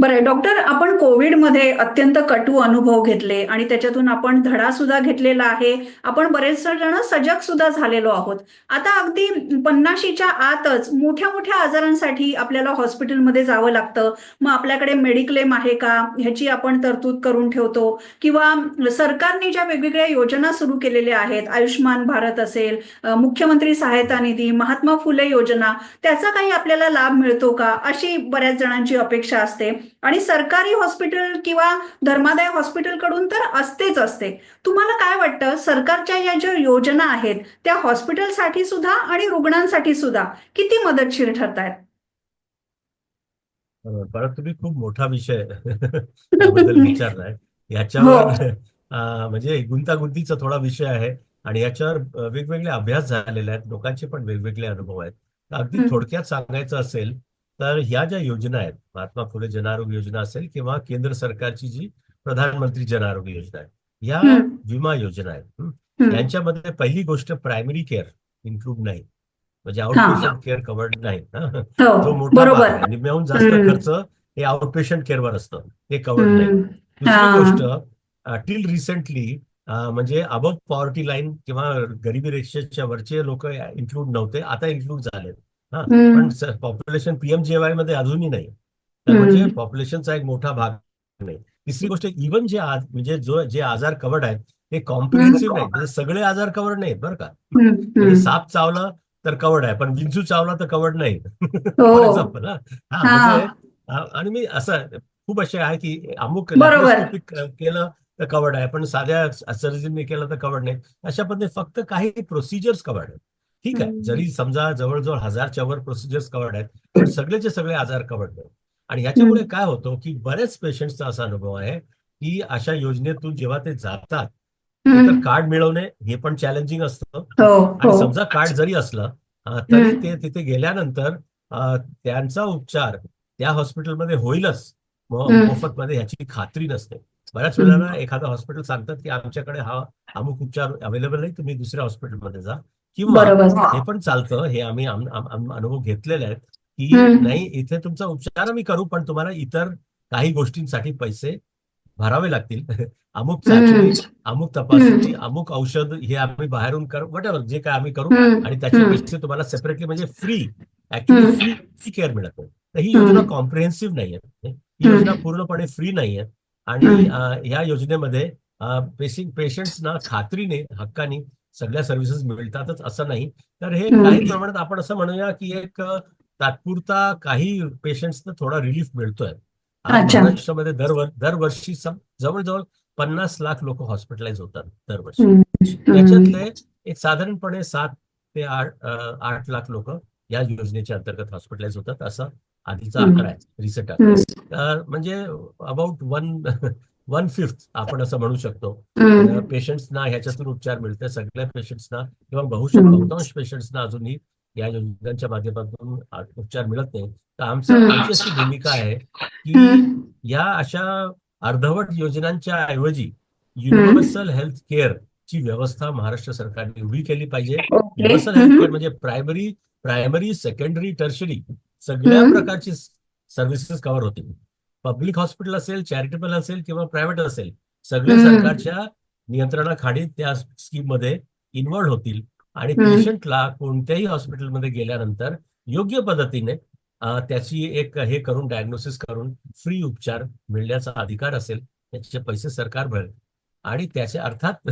बरं डॉक्टर आपण कोविडमध्ये अत्यंत कटू अनुभव घेतले आणि त्याच्यातून आपण धडा सुद्धा घेतलेला आहे. आपण बरेच जण सजग सुद्धा झालेलो आहोत. आता अगदी पन्नाशीच्या आतच मोठ्या मोठ्या आजारांसाठी आपल्याला हॉस्पिटलमध्ये जावं लागतं. मग आपल्याकडे मेडिक्लेम आहे का? ह्याची आपण तरतूद करून ठेवतो. किंवा सरकारने ज्या वेगवेगळ्या योजना सुरू केलेल्या आहेत आयुष्यमान भारत असेल मुख्यमंत्री सहायता निधी महात्मा फुले योजना त्याचा काही आपल्याला लाभ मिळतो का? अशी बऱ्याच जणांची अपेक्षा असते. आणि सरकारी हॉस्पिटल किंवा धर्मादाय हॉस्पिटलकडून तर असतेच असते. तुम्हाला काय वाटतं? सरकारच्या या ज्या योजना आहेत त्या हॉस्पिटलसाठी सुद्धा आणि रुग्णांसाठी सुद्धा किती मदतशीर ठरत आहेत बरोबर. परत तुम्ही खूप मोठा विषय त्याबद्दल विचारलाय. याच्यावर अं, म्हणजे गुंतागुंतीचा थोडा विषय आहे आणि याच्यावर वेगवेगळे अभ्यास झालेले आहेत. लोकांचे पण वेगवेगळे अनुभव आहेत. अगदी हं. थोडक्यात सांगायचं असेल तर ह्या ज्या योजना आहेत महात्मा फुले जन आरोग्य योजना असेल किंवा केंद्र सरकारची जी प्रधानमंत्री जन आरोग्य योजना आहे ह्या हं. विमा योजना आहेत हं. हं. यांच्यामध्ये पहिली गोष्ट प्रायमरी केअर इन्क्लूड नाही म्हणजे आउट पेशंट केअर कव्हर्ड नाही हं. जो हो मोठा निम्म्याहून जास्त. खर्च हे आउट पेशंट केअरवर असतं ते कव्हर्ड नाही. दुसरी हा. गोष्ट टिल रिसेंटली म्हणजे अबव पॉवर्टी लाईन किंवा गरिबी रेषेच्या वरचे लोक इन्क्लूड नव्हते आता इन्क्लूड झालेत हा. पण पॉप्युलेशन पीएमजेवायमध्ये अजूनही नाही. तर. म्हणजे पॉप्युलेशनचा एक मोठा भाग नाही. तिसरी गोष्ट इव्हन जे आज म्हणजे जो जे आजार कव्हर्ड आहेत ते कॉम्प्रिहेन्सिव्ह नाहीत म्हणजे सगळे आजार कव्हर्ड नाहीत बरं का. म्हणजे. साप चावला तर कव्हर्ड आहे पण विंचू चावला तर कव्हर्ड नाही. हो. म्हणजे आणि मी असं खूप असे आहे की अमुक केलं तर कवर्ड आहे पण साध्या सर्जरीने केलं तर कवर्ड नाही. अशा पद्धतीने फक्त काही प्रोसिजर्स कवर्ड आहेत. ठीक आहे. जरी समजा जवळजवळ हजारच्या वर प्रोसिजर्स कवर्ड आहेत पण सगळेचे सगळे आजार कवर्ड नाही आणि ह्याच्यामुळे काय होतं की बरेच पेशंटचा असा अनुभव आहे की अशा योजनेतून जेव्हा ते जातात तर. कार्ड मिळवणे हे पण चॅलेंजिंग असतं. हो आणि हो. समजा कार्ड जरी असलं तरी. ते तिथे गेल्यानंतर त्यांचा उपचार त्या हॉस्पिटलमध्ये होईलच. म- हम्म. मोफतमध्ये ह्याची खात्री नसते. बऱ्याच वेळेला एखादं हॉस्पिटल सांगतात की आमच्याकडे हा अमुक उपचार अवेलेबल नाही तुम्ही दुसऱ्या हॉस्पिटलमध्ये जा. किंवा हे पण चालतं हे आम्ही आम- आम- आम- अनुभव घेतलेले आहेत की. नाही इथे तुमचा उपचार आम्ही करू पण तुम्हाला इतर काही गोष्टींसाठी पैसे भरावे लागतील अमुक चाचणी अमुक तपासणी अमुक औषध हे आम्ही बाहेरून करू वट जे काय आम्ही करू. आणि त्याचे. पैसे तुम्हाला सेपरेटली म्हणजे free actually. Free free care मिळत नाही तर ही योजना. कॉम्प्रिहेन्सिव्ह नाही आहे ही. योजना पूर्णपणे फ्री नाही आहे आणि ह्या योजनेमध्ये पेशंट्सना खात्रीने हक्कानी सगळ्या सर्व्हिसेस मिळतातच असं नाही तर हे. काही प्रमाणात आपण असं म्हणूया की एक तात्पुरता काही पेशंट्सना थोडा रिलीफ मिळतोय. महाराष्ट्रामध्ये दरवर दरवर्षी जवळजवळ पन्नास लाख लोक हॉस्पिटलाइज होतात दरवर्षी हम्म. हम्म. याच्यातले एक साधारणपणे सात ते आठ आठ लाख लोक या योजनेच्या अंतर्गत हॉस्पिटलाइज होतात असा आधीचा. आकडा आहे रिसेंट आकडा म्हणजे अबाउट वन वन फिफ्थ आपण असं म्हणू शकतो. पेशंट्सना ह्याच्यातून उपचार मिळते सगळ्या पेशंट्सना किंवा बहुशक. बहुतांश पेशंट्सना अजूनही या योजनांच्या माध्यमातून उपचार मिळत नाही तर आमचं अशी भूमिका आहे की. या अशा अर्धवट योजनांच्या ऐवजी युनिव्हर्सल हेल्थ केअर ची व्यवस्था महाराष्ट्र सरकारने उभी केली पाहिजे. Universal health. केअर म्हणजे प्रायमरी प्रायमरी सेकंडरी टर्शरी सगळ्या. प्रकारची सर्व्हिसेस कव्हर होतील पब्लिक हॉस्पिटल असेल चॅरिटेबल असेल किंवा प्रायव्हेट असेल सगळे हम्म. सरकारच्या नियंत्रणाखाली त्या स्कीममध्ये इन्व्हॉल्ड होतील आणि. पेशंटला कोणत्याही हॉस्पिटलमध्ये गेल्यानंतर योग्य पद्धतीने त्याची एक हे करून डायग्नोसिस करून फ्री उपचार मिळण्याचा अधिकार असेल त्याचे पैसे सरकार भरेल आणि त्याचे अर्थात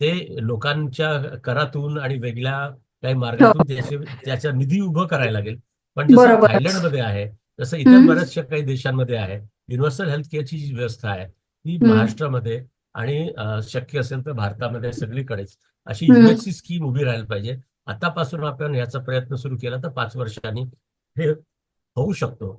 ते लोकांच्या करातून आणि वेगळ्या काही मार्गातून त्याचे त्याचा निधी उभं करायला लागेल पण जसं. थायलंडमध्ये आहे तसं इतर. बऱ्याचशा काही देशांमध्ये आहे युनिव्हर्सल हेल्थ केअरची जी व्यवस्था आहे ती. महाराष्ट्रामध्ये आणि शक्य असेल तर भारतामध्ये सगळीकडेच अशी. युएससी स्कीम उभी राहायला पाहिजे आतापासून आपण याचा प्रयत्न सुरू केला तर पाच वर्षांनी हे होऊ शकतो